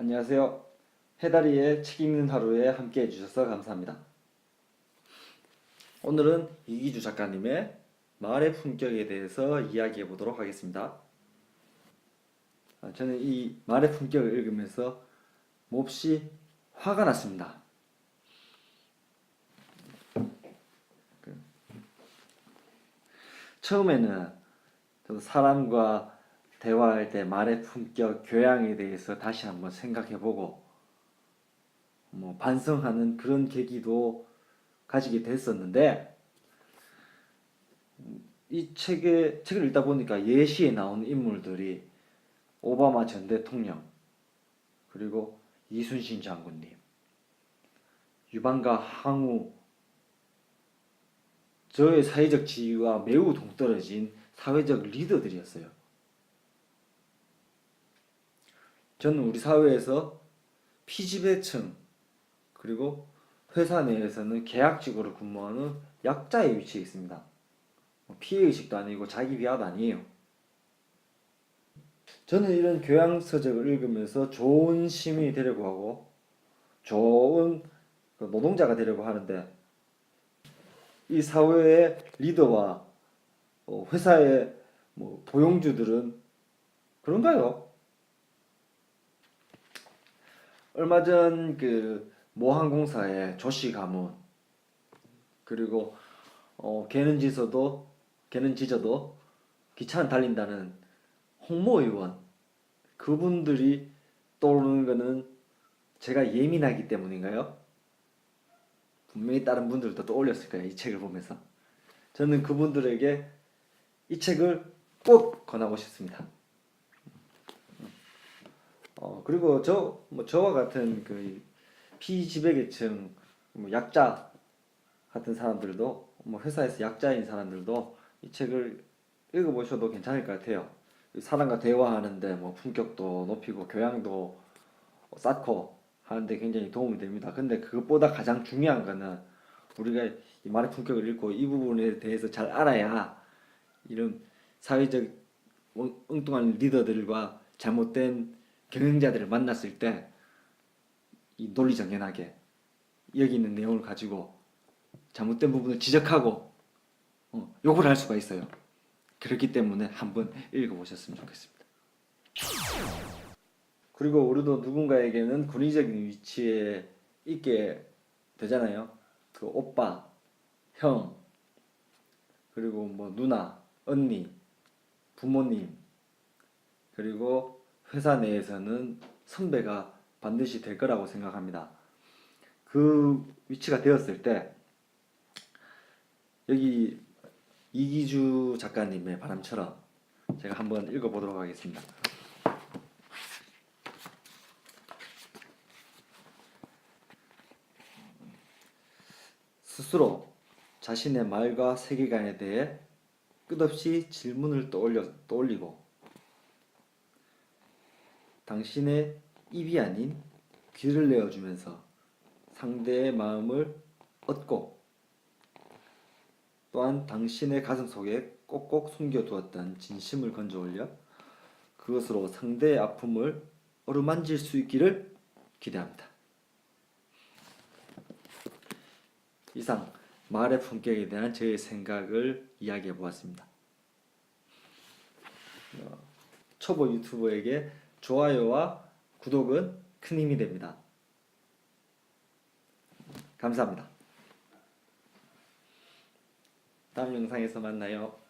안녕하세요. 해다리의 책 읽는 하루에 함께 해주셔서 감사합니다. 오늘은 이기주 작가님의 말의 품격에 대해서 이야기해 보도록 하겠습니다. 아, 저는 이 말의 품격을 읽으면서 몹시 화가 났습니다. 그, 처음에는 사람과 대화할 때 말의 품격, 교양에 대해서 다시 한번 생각해보고 뭐 반성하는 그런 계기도 가지게 됐었는데 이 책에 책을 읽다 보니까 예시에 나오는 인물들이 오바마 전 대통령 그리고 이순신 장군님 유방과 항우 저의 사회적 지위와 매우 동떨어진 사회적 리더들이었어요. 저는 우리 사회에서 피지배층 그리고 회사 내에서는 계약직으로 근무하는 약자의 위치에 있습니다. 뭐 피해의식도 아니고 자기 비하도 아니에요. 저는 이런 교양서적을 읽으면서 좋은 시민이 되려고 하고 좋은 그 노동자가 되려고 하는데 이 사회의 리더와 어, 회사의 뭐 고용주들은 그런가요? 얼마 전 그 모항공사의 조씨 가문 그리고 어 개는 지서도 개는 지저도 기차는 달린다는 홍모 의원 그분들이 떠오르는 거는 제가 예민하기 때문인가요? 분명히 다른 분들도 떠올렸을 거예요 이 책을 보면서 저는 그분들에게 이 책을 꼭 권하고 싶습니다. 어 그리고 저 뭐 저와 같은 그 피지배계층 뭐 약자 같은 사람들도 뭐 회사에서 약자인 사람들도 이 책을 읽어보셔도 괜찮을 것 같아요. 사람과 대화하는데 뭐 품격도 높이고 교양도 쌓고 하는데 굉장히 도움이 됩니다. 근데 그것보다 가장 중요한 거는 우리가 이 말의 품격을 읽고 이 부분에 대해서 잘 알아야 이런 사회적 엉- 엉뚱한 리더들과 잘못된 경영자들을 만났을 때 이 논리정연하게 여기 있는 내용을 가지고 잘못된 부분을 지적하고 어, 욕을 할 수가 있어요. 그렇기 때문에 한번 읽어보셨으면 좋겠습니다. 그리고 우리도 누군가에게는 권위적인 위치에 있게 되잖아요. 그 오빠, 형, 그리고 뭐 누나, 언니, 부모님, 그리고 회사 내에서는 선배가 반드시 될 거라고 생각합니다. 그 위치가 되었을 때 여기 이기주 작가님의 바람처럼 제가 한번 읽어보도록 하겠습니다. 스스로 자신의 말과 세계관에 대해 끝없이 질문을 떠올려, 떠올리고 당신의 입이 아닌 귀를 내어주면서 상대의 마음을 얻고 또한 당신의 가슴 속에 꼭꼭 숨겨두었던 진심을 건져 올려 그것으로 상대의 아픔을 어루만질 수 있기를 기대합니다. 이상 말의 품격에 대한 저의 생각을 이야기해 보았습니다. 어, 초보 유튜버에게 좋아요와 구독은 큰 힘이 됩니다. 감사합니다. 다음 영상에서 만나요.